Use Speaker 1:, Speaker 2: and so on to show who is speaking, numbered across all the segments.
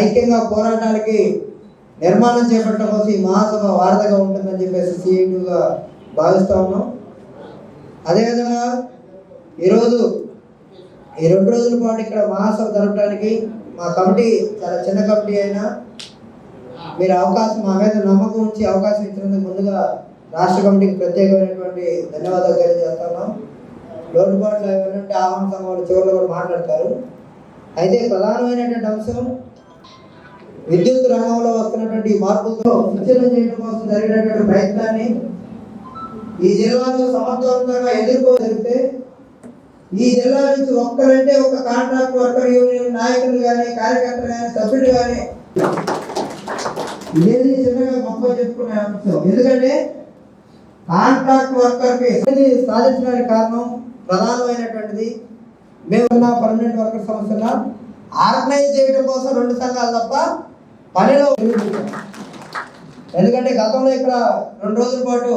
Speaker 1: ఐక్యంగా పోరాటానికి నిర్మాణం చేపట్టడం కోసం ఈ మహాసభ వారధగా ఉంటుందని చెప్పేసి సిఐటిగా భావిస్తూ ఉన్నాం. అదేవిధంగా ఈరోజు ఈ రెండు రోజుల పాటు ఇక్కడ మహాసభ జరపడానికి మా కమిటీ చాలా చిన్న కమిటీ అయినా మీరు అవకాశం మా మీద నమ్మకం ఉంచి అవకాశం ఇచ్చినందుకు ముందుగా రాష్ట్ర కమిటీకి ప్రత్యేకమైనటువంటి ధన్యవాదాలు తెలియజేస్తున్నాం లోటుపాట్లు ఏమైనా ఆహ్వాన సంఘం వాళ్ళు చివరిలో కూడా మాట్లాడతారు. అయితే ప్రధానమైనటువంటి అంశం విద్యుత్ రంగంలో వస్తున్నటువంటి మార్పుతో మార్పులతో విచ్ఛిన్నం చేయడం కోసం జరిగినటువంటి ప్రయత్నాన్ని ఈ జిల్లాలో సమర్థవంతంగా ఎదుర్కోగలిగితే ఈ జిల్లా నుంచి ఒక్కరంటే ఒక కాంట్రాక్ట్ వర్కర్ యూనియన్ నాయకులు కానీ కార్యకర్తలు కానీ సభ్యులు కానీ ఇదేది చిన్నగా గొప్ప చెప్పుకునే అంశం. ఎందుకంటే కాంట్రాక్ట్ వర్కర్కి సాధించడానికి కారణం ప్రధానమైనటువంటిది మేమున్న పర్మనెంట్ వర్కర్ సంస్థల ఆర్గనైజ్ చేయడం కోసం రెండు సంఘాలు తప్ప పనిలో ఎందుకంటే గతంలో ఇక్కడ రెండు రోజుల పాటు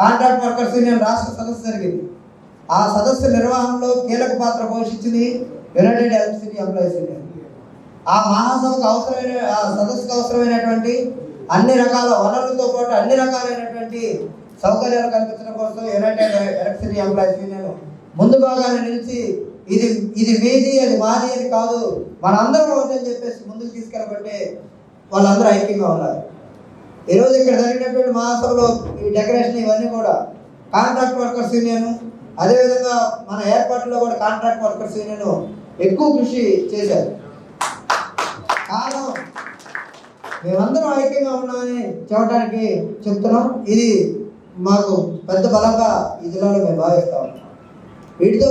Speaker 1: కాంట్రాక్ట్ వర్కర్స్ యూనియన్ రాష్ట్ర సదస్సు జరిగింది. ఆ సదస్సు నిర్వహణలో కీలక పాత్ర పోషించింది యునైటెడ్ ఎలక్ట్రిసిటీ ఎంప్లాయీస్ యూనియన్. ఆ మహాసభకు అవసరమైన ఆ సదస్సుకు అవసరమైనటువంటి అన్ని రకాల వనరులతో పాటు అన్ని రకాలైనటువంటి సౌకర్యాలు కల్పించడం కోసం యునైటెడ్ ఎలక్ట్రిసిటీ ఎంప్లాయీస్ యూనియన్ ముందు భాగాన్ని నిలిచి ఇది ఇది మీది అది మాది అని కాదు. మనందరం ఒకటని చెప్పేసి ముందుకు తీసుకెళ్ళబట్టే వాళ్ళందరూ ఐక్యంగా ఉన్నారు. ఈరోజు ఇక్కడ జరిగినటువంటి మహాసభలో ఈ డెకరేషన్ ఇవన్నీ కూడా కాంట్రాక్ట్ వర్కర్స్ యూనియన్ అదేవిధంగా మన ఏర్పాట్లో కూడా కాంట్రాక్ట్ వర్కర్స్ యూనియన్ ఎక్కువ కృషి చేశారు. కారణం మేమందరం ఐక్యంగా ఉన్నామని చెప్పడానికి చెప్తున్నాం. ఇది మాకు పెద్ద బలంగా ఈ జిల్లాలో మేము భావిస్తాం వీటితో